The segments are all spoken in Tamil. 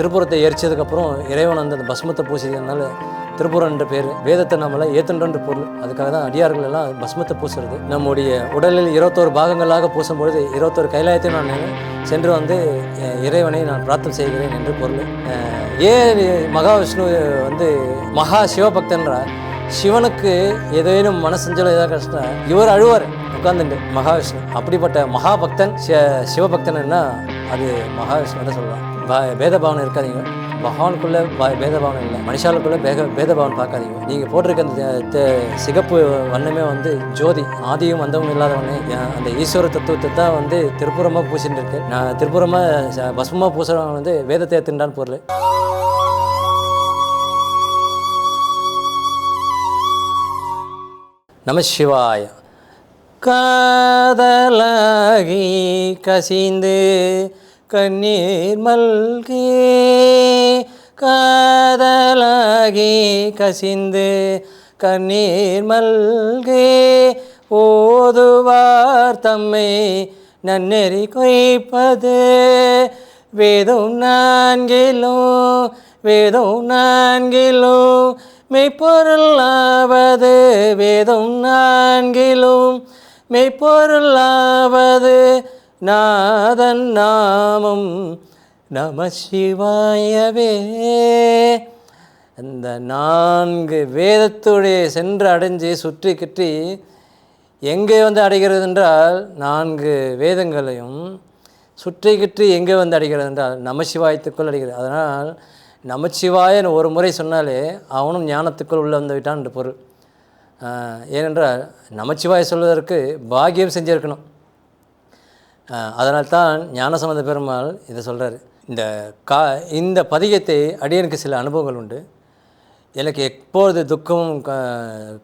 திருப்புறத்தை எரிச்சதுக்கப்புறம் இறைவன் வந்து அந்த பஸ்மத்தை பூசிக்கிறதுனால திருப்புரம் என்ற பேர் வேதத்தை நம்மளை ஏத்தன்ற பொருள். அதுக்காக தான் அடியார்கள் எல்லாம் பஸ்மத்தை பூசுறது. நம்முடைய உடலில் இருபத்தோரு பாகங்களாக பூசும்பொழுது இருபத்தோரு கைலாயத்தை நான் சென்று வந்து இறைவனை நான் பிரார்த்தனை செய்கிறேன் என்று பொருள். ஏன் மகாவிஷ்ணு வந்து மகா சிவபக்தன்றா சிவனுக்கு ஏதேனும் மனசஞ்சலம் ஏதாவது கஷ்டம் இவர் அழுவார் உட்காந்துட்டு மகாவிஷ்ணு. அப்படிப்பட்ட மகாபக்தன் சிவ சிவபக்தன்னா அது மகாவிஷ்ணு தான் சொல்லலாம் ப- பேதபாவனை இருக்காதீங்க. பகவானுக்குள்ளே பேத பாவனை இல்லை. மனுஷாலுக்குள்ளே பேக பேதபாவன் பார்க்காதீங்க. நீங்கள் போட்டிருக்க அந்த சிகப்பு வண்ணமே வந்து ஜோதி. ஆதியும் அந்தமும் இல்லாதவனே. அந்த ஈஸ்வர தத்துவத்தை தான் வந்து திருப்புறமாக பூசிட்டு இருக்கு நான் திருப்புறமாக பஸ்மமாக பூசுறவன் வந்து வேதத்தை ஏற்றுண்டான்னு பொருள். நம சிவாய. காதலாகி கசிந்து கண்ணீர் மல்கே காதலாகி கசிந்து கண்ணீர் மல்கே ஓதுவார் தம்மை நன்னெறி கொய்ப்பது. வேதம் நான்கிலும் வேதம் நான்கிலும் மெய்ப்பொருளாவது. வேதம் நான்கிலும் மெய்ப்பொருளாவது. நாதன் நாமம் நம சிவாயவே. அந்த நான்கு வேதத்துடைய சென்று அடைஞ்சு சுற்றி கிட்டி எங்கே வந்து அடைகிறது என்றால் நான்கு வேதங்களையும் சுற்றி கிட்டி எங்கே வந்து அடைகிறது என்றால் நமசிவாயத்துக்குள் அடைகிறது. அதனால் நமச்சிவாயன் ஒரு முறை சொன்னாலே அவனும் ஞானத்துக்குள் உள்ளே வந்து விட்டான் என்று பொருள். ஏனென்றால் நமச்சிவாய சொல்வதற்கு பாக்கியம் செஞ்சிருக்கணும். அதனால் தான் ஞானசம்பந்த பெருமாள் இதை சொல்கிறாரு இந்த கா இந்த பதிகத்தை அடியனுக்கு சில அனுபவங்கள் உண்டு. எனக்கு எப்பொழுது துக்கமும் க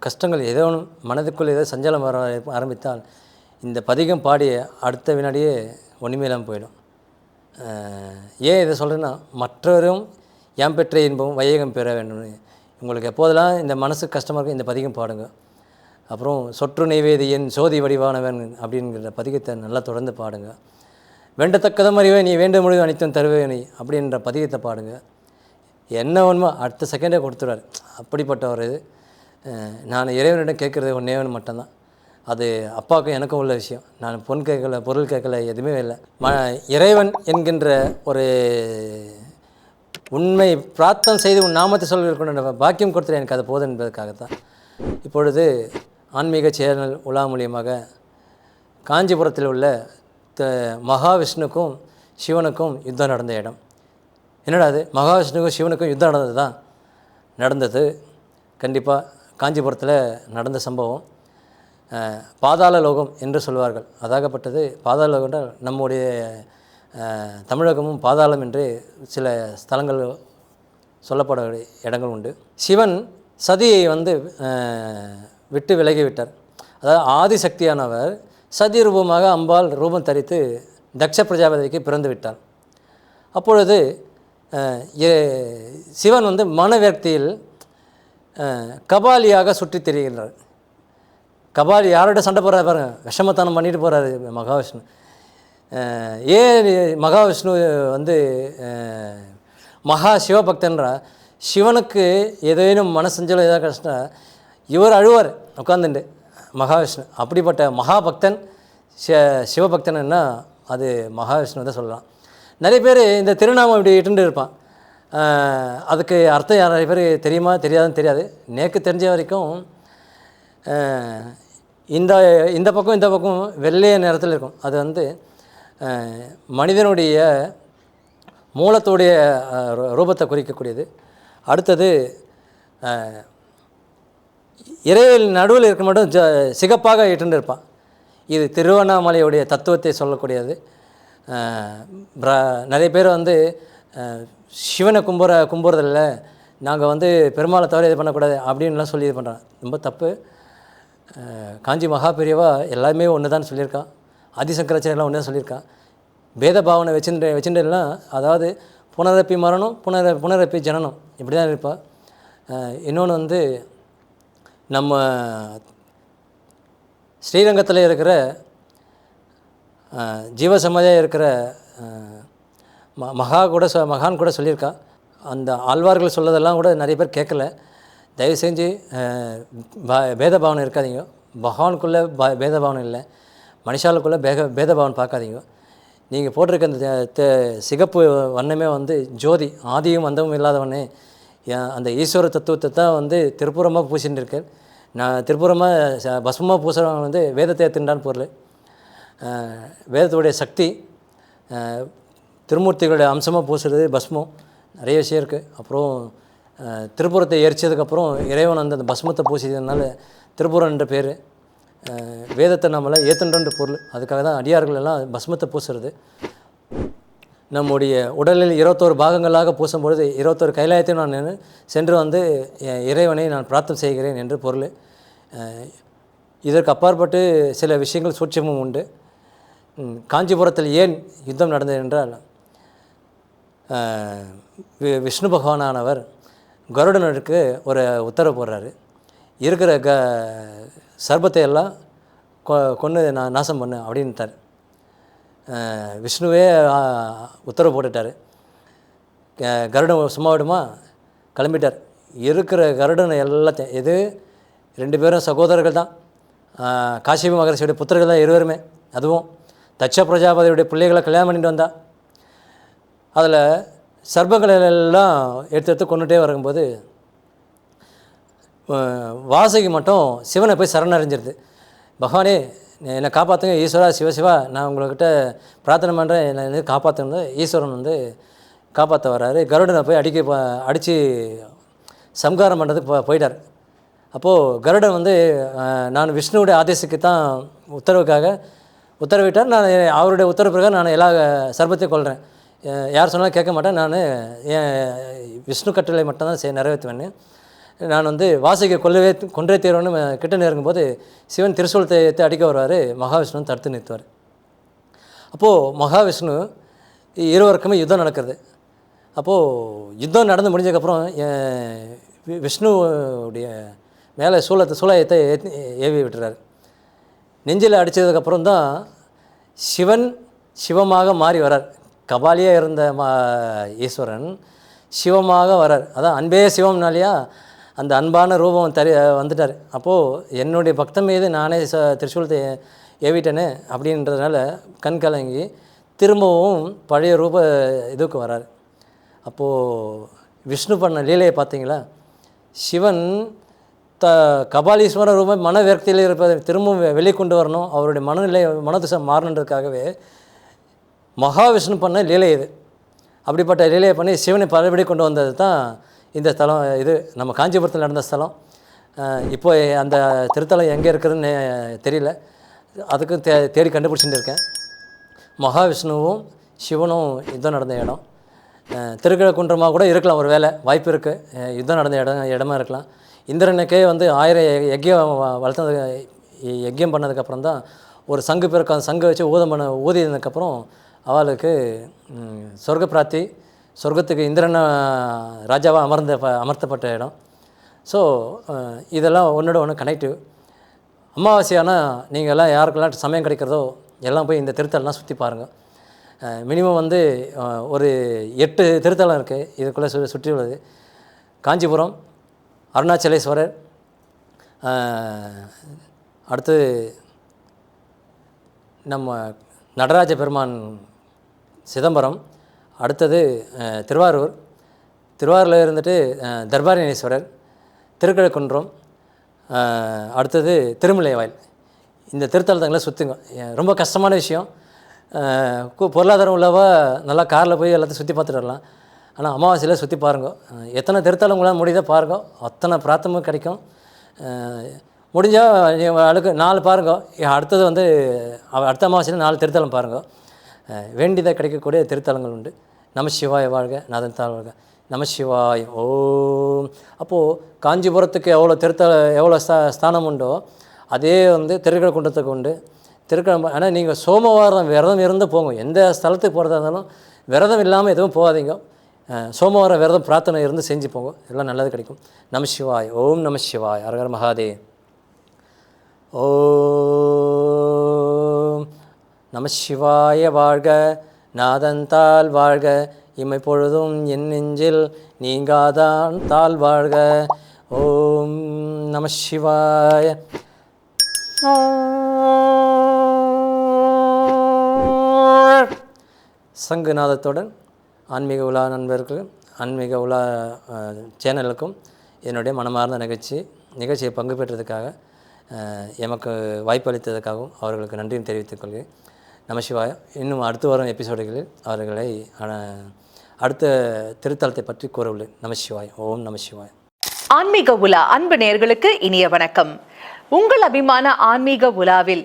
கஷ்டங்கள் ஏதோ ஒன்று மனதுக்குள் ஏதோ சஞ்சலம் வர ஆரம்பித்தால் இந்த பதிகம் பாடிய அடுத்த வினாடியே ஒன்றுமே இல்லாமல் போயிடும் ஏன் இதை சொல்கிறேன்னா மற்றவரும் ஏன் பெற்ற இன்பம் வையகம் பெற வேண்டும். உங்களுக்கு எப்போதெல்லாம் இந்த மனசு கஷ்டமாக இருக்கும் இந்த பதிகம் பாடுங்க. அப்புறம் சொற்று நெய்வேதியன் சோதி வடிவானவன் அப்படிங்கிற பதிகத்தை நல்லா தொடர்ந்து பாடுங்க. வேண்டத்தக்கதம் அறிவே நீ வேண்ட முடிவு அனைத்தும் தருவேனி அப்படின்ற பதிகத்தை பாடுங்க. என்ன ஒன்றுமோ அடுத்த செகண்டே கொடுத்துறாரு அப்படிப்பட்ட ஒரு இது நான் இறைவனிடம் கேட்குறது ஒன்றே ஒன்று மட்டும்தான். அது அப்பாவுக்கும் எனக்கும் உள்ள விஷயம். நான் பொன் கேட்கல பொருள் கேட்கல எதுவுமே இல்லை. ம இறைவன் என்கின்ற ஒரு உண்மை பிரார்த்தனை செய்து உன் நாமத்தை சொல்லிருக்கின்ற பாக்கியம் கொடுத்துரு எனக்கு அது போதும் என்பதற்காகத்தான். இப்பொழுது ஆன்மீக சேனல் உலா மூலியமாக காஞ்சிபுரத்தில் உள்ள த மகாவிஷ்ணுக்கும் சிவனுக்கும் யுத்தம் நடந்த இடம். என்னடா அது மகாவிஷ்ணுக்கும் சிவனுக்கும் யுத்தம் நடந்தது தான் நடந்தது. கண்டிப்பாக காஞ்சிபுரத்தில் நடந்த சம்பவம். பாதாள லோகம் என்று சொல்வார்கள். அதாகப்பட்டது பாதாள லோகம் என்றால் நம்முடைய தமிழகமும் பாதாளம் என்று சில ஸ்தலங்கள் சொல்லப்பட இடங்கள் உண்டு. சிவன் சதியை வந்து விட்டு விலகி விட்டார் அதாவது ஆதிசக்தியானவர் சதி ரூபமாக அம்பாள் ரூபம் தரித்து தக்ஷ பிரஜாபதிக்கு பிறந்து விட்டார். அப்பொழுது சிவன் வந்து மனவியக்தியில் கபாலியாக சுற்றித் திரிகின்றார். கபாலி யாரோட சண்டை போகிறார் பாருங்க விஷமத்தனம் பண்ணிட்டு போகிறாரு மகாவிஷ்ணு. ஏன் மகாவிஷ்ணு வந்து மகா சிவபக்தன்றா சிவனுக்கு ஏதேனும் மனசஞ்சலம் ஏதாவது கஷ்டம் இவர் அழுவார் உட்காந்துட்டு மகாவிஷ்ணு. அப்படிப்பட்ட மகாபக்தன் சிவ சிவபக்தன்னா அது மகாவிஷ்ணு தான் சொல்லலாம். நிறைய பேர் இந்த திருநாமம் இப்படி இட்டுண்டு இருப்பான். அதுக்கு அர்த்தம் யார்? நிறைய பேர் தெரியுமா? தெரியாதுன்னு தெரியாது. நேக்கு தெரிஞ்ச வரைக்கும் இந்த இந்த பக்கம் இந்த பக்கம் வெள்ளைய நிறத்தில் இருக்கும். அது வந்து மனிதனுடைய மூலத்துடைய ரூ- ரூபத்தை குறிக்கக்கூடியது. அடுத்தது அஹ், நடுவில் இருக்க மட்டும் ஜ சிகப்பாக இட்டுண்டு இருப்பான் இது திருவண்ணாமலையுடைய தத்துவத்தை சொல்லக்கூடியது. நிறைய பேர் வந்து சிவனை கும்புற கும்புறதில்ல நாங்கள் வந்து பெருமாளை தவிர இது பண்ணக்கூடாது அப்படின்லாம் சொல்லி இது பண்ணுறான் ரொம்ப தப்பு. காஞ்சி மகாபிரியவா எல்லாமே ஒன்று தான் சொல்லியிருக்கான். ஆதிசங்கராச்சாரியெல்லாம் ஒன்று தான் சொல்லியிருக்கான். பேத பாவனை வச்சுட்டு வச்சுட்டுலாம் அதாவது புனரப்பி மரணம் புனர புனரப்பி ஜனனம் இப்படி தான் இருப்பாள் இன்னொன்று வந்து நம்ம ஸ்ரீரங்கத்தில் இருக்கிற ஜீவசமாதியாக இருக்கிற ம மகா கூட சொ மகான் கூட சொல்லியிருக்கா. அந்த ஆழ்வார்கள் சொல்லதெல்லாம் கூட நிறைய பேர் கேட்கல. தயவு செஞ்சு பேத பாவனை இருக்காதிங்க இருக்காதீங்க. பகவானுக்குள்ளே ப பேதபாவனை இல்லை. மனுஷாளுக்குள்ளே பேக பேதபாவன் பார்க்காதீங்க. நீங்கள் போட்டிருக்க அந்த சிகப்பு வண்ணமே வந்து ஜோதி. ஆதியும் அந்தமும் இல்லாதவனே. அந்த ஈஸ்வர தத்துவத்தை தான் வந்து திருப்புறமாக பூசின்னு இருக்கேன் நான் திருப்புறமாக பஸ்மமாக பூசுறவங்க வந்து வேதத்தை ஏற்றுண்டான்னு பொருள். வேதத்துடைய சக்தி திருமூர்த்திகளுடைய அம்சமாக பூசுறது பஸ்மம் நிறைய விஷயம் இருக்குது அப்புறம் திருப்புறத்தை எரிச்சதுக்கப்புறம் இறைவன் வந்து அந்த பஸ்மத்தை பூசியதுனால திருப்புறன்ற என்ற பேர். வேதத்தை நம்மளால் ஏற்றுன்ற பொருள். அதுக்காக தான் அடியார்கள் எல்லாம் பஸ்மத்தை பூசுறது. நம்முடைய உடலில் இருபத்தோரு பாகங்களாக பூசும்பொழுது இருபத்தோரு கைலாயத்தையும் நான் நின்று சென்று வந்து என் இறைவனை நான் பிரார்த்தனை செய்கிறேன் என்று பொருள். இதற்கு அப்பாற்பட்டு சில விஷயங்கள் சூட்சமும் உண்டு. காஞ்சிபுரத்தில் ஏன் யுத்தம் நடந்தது என்றால் விஷ்ணு பகவானானவர் கருடனுக்கு ஒரு உத்தரவு போடுறாரு. இருக்கிற க சர்பத்தை எல்லாம் கொ கொன்று நான் நாசம் பண்ணு அப்படின்ட்டார். விஷ்ணுவே உத்தரவு போட்டுட்டார். க- கருடன் சும்மா விடுமா? கிளம்பிட்டார். இருக்கிற கருடனை எல்லாத்தையும் எது? ரெண்டு பேரும் சகோதரர்கள் தான். அஹ், காசிப மகரிஷியுடைய புத்திரர்கள் தான் இருவருமே. அதுவும் தட்ச பிரஜாபதியுடைய பிள்ளைகளை கல்யாணம் பண்ணிட்டு வந்தா. அதில் சர்ப்பங்களை எல்லாம் எடுத்து எடுத்து கொண்டுட்டே வரும்போது வாசகி மட்டும் சிவனை போய் சரணடைஞ்சிருது. பகவானே என்னை காப்பாற்றுங்க ஈஸ்வரா சிவசிவா நான் உங்கள்கிட்ட பிரார்த்தனை பண்ணுறேன் என்னை வந்து காப்பாற்றுங்க ஈஸ்வரன் வந்து காப்பாற்ற வர்றாரு. கருடனை போய் அடிக்க அடித்து சம்காரம் பண்ணுறதுக்கு போ போயிட்டார். அப்போது கருடன் வந்து நான் விஷ்ணுவுடைய ஆதேசத்துக்கு தான் உத்தரவுக்காக உத்தரவிட்டார். நான் அவருடைய உத்தரவு பிரகாரம் நான் எல்லா சர்பத்தையும் கொள்கிறேன் யார் சொன்னாலும் கேட்க மாட்டேன். நான் என் விஷ்ணு கட்டளை மட்டும்தான் செய் நிறைவேற்றுவேன்னு. நான் வந்து வாசிக்க கொல்லவே கொன்றே தீர்வன்னு கிட்ட நெருங்கும்போது சிவன் திருசூலத்தை எடுத்து அடிக்க வருவார். மகாவிஷ்ணு தடுத்து நிறுத்துவார். அப்போது மகாவிஷ்ணு இருவருக்குமே யுத்தம் நடக்கிறது. அப்போது யுத்தம் நடந்து முடிஞ்சதுக்கப்புறம் என் விஷ்ணுவுடைய மேலே சூலத்தை சூலாயத்தை ஏவி விட்டுறாரு. நெஞ்சில் அடித்ததுக்கப்புறம் தான் சிவன் சிவமாக மாறி வரார். கபாலியாக இருந்த மா ஈஸ்வரன் சிவமாக வரார். அதான் அன்பே சிவம்னாலேயா அந்த அன்பான ரூபம் தரி வந்துட்டார். அப்போது என்னுடைய பக்தன் மீது நானே ச திரிசூலத்தை ஏவிட்டேனே அப்படின்றதுனால கண் கலங்கி திரும்பவும் பழைய ரூப இதுக்கு வரார். அப்போது விஷ்ணு பண்ண லீலையை பார்த்தீங்களா? சிவன் த கபாலீஸ்வர ரூபம் மன விரக்தியில் இருப்பதை திரும்பவும் வெளிக்கொண்டு வெளியே கொண்டு வரணும். அவருடைய மனநிலை மனதிசை மாறணுன்றதுக்காகவே மகாவிஷ்ணு பண்ண லீலை இது. அப்படிப்பட்ட லீலையை பண்ணி சிவனை பலபடி கொண்டு வந்தது தான் இந்த ஸ்தலம் இது நம்ம காஞ்சிபுரத்தில் நடந்த ஸ்தலம். இப்போ அந்த திருத்தலம் எங்கே இருக்குதுன்னு தெரியல. அதுக்கும் தே தேடி கண்டுபிடிச்சிட்டு இருக்கேன் மகாவிஷ்ணுவும் சிவனும் யுத்தம் நடந்த இடம். அஹ் கூட இருக்கலாம் ஒரு வேலை வாய்ப்பு இருக்குது யுத்தம் நடந்த இடம் இடமா இருக்கலாம். இந்திரனுக்கே வந்து ஆயிரம் யஜ்யம் வளர்த்தது யஜ்யம் பண்ணதுக்கப்புறம் தான் ஒரு சங்கு பிறக்க அந்த சங்கு வச்சு ஊதம் பண்ண ஊதியதுக்கப்புறம் அவளுக்கு சொர்க்க பிராப்தி சொர்க்கத்துக்கு இந்திரனை ராஜாவாக அமர்ந்த ப- அமர்த்தப்பட்ட இடம். ஸோ இதெல்லாம் ஒன்றோட ஒன்று கனெக்டிவ் அமாவாசையானா நீங்கள் எல்லாம் யாருக்கெல்லாம் சமயம் கிடைக்கிறதோ எல்லாம் போய் இந்த திருத்தலெலாம் சுற்றி பாருங்கள் மினிமம் வந்து ஒரு எட்டு திருத்தலம் இருக்குது இதுக்குள்ளே சு சுற்றி உள்ளது. காஞ்சிபுரம் அருணாச்சலேஸ்வரர் அடுத்து நம்ம நடராஜ பெருமான் சிதம்பரம் அடுத்தது திருவாரூர். திருவாரூரில் இருந்துட்டு தர்பாரணேஸ்வரர் தர்பாரணீஸ்வரர் திருக்கழுக்குன்றம் அடுத்தது திருமலைவாயில் இந்த திருத்தலத்தங்களை சுற்றுங்க ரொம்ப கஷ்டமான விஷயம். கு- பொருளாதாரம் உள்ளவா நல்லா காரில் போய் எல்லாத்தையும் சுற்றி பார்த்துட்டு வரலாம். ஆனால் அமாவாசையில் சுற்றி பாருங்க. எத்தனை திருத்தலங்களாக முடியுதோ பாருங்க. அத்தனை பிரார்த்தமும் கிடைக்கும். முடிஞ்சால் அழுக்கு நாலு பாருங்க. அடுத்தது வந்து அடுத்த அமாவாசையில் நாலு திருத்தலம் பாருங்க. வேண்டியதாக கிடைக்கக்கூடிய திருத்தலங்கள் உண்டு. நம சிவாய வாழ்க நாதன் தாழ் வாழ்க. நம சிவாய் ஓம். அப்போது காஞ்சிபுரத்துக்கு எவ்வளோ திருத்த எவ்வளோ ஸ்தா ஸ்தானம் உண்டோ அதே வந்து திருக்கழுக்குன்றத்துக்கு உண்டு. திருக்கடம் ஆனால் நீங்கள் சோமவாரம் விரதம் இருந்து போங்க. எந்த ஸ்தலத்துக்கு போகிறதா இருந்தாலும் விரதம் இல்லாமல் எதுவும் போகாதீங்க. சோமவாரம் விரதம் பிரார்த்தனை இருந்து செஞ்சு போங்க. எல்லாம் நல்லது கிடைக்கும். நம சிவாய் ஓம் நம சிவாய் அரகர மகாதே ஓம். நம சிவாய வாழ்க. நாதந்தால் வாழ்க இமை பொழுதும் என் நெஞ்சில் நீங்காதான் தாள் வாழ்க. ஓம் நம சிவாய. சங்குநாதத்துடன் ஆன்மீக உலா நண்பர்கள் ஆன்மீக உலா சேனலுக்கும் என்னுடைய மனமார்ந்த நிகழ்ச்சி நிகழ்ச்சியை பங்கு பெற்றதுக்காக எமக்கு வாய்ப்பளித்ததற்காகவும் அவர்களுக்கு நன்றியும் தெரிவித்துக் கொள்கிறேன். நமசிவாயம் இன்னும் அடுத்து வரும் எபிசோடுகளில் அவர்களை அடுத்த திருத்தலத்தை பற்றி கூறவுள்ளேன். நமசிவாயம் ஓம் நமசிவாயம் ஆன்மீக உலா அன்பு நேயர்களுக்கு இனிய வணக்கம். உங்கள் அபிமான ஆன்மீக உலாவில்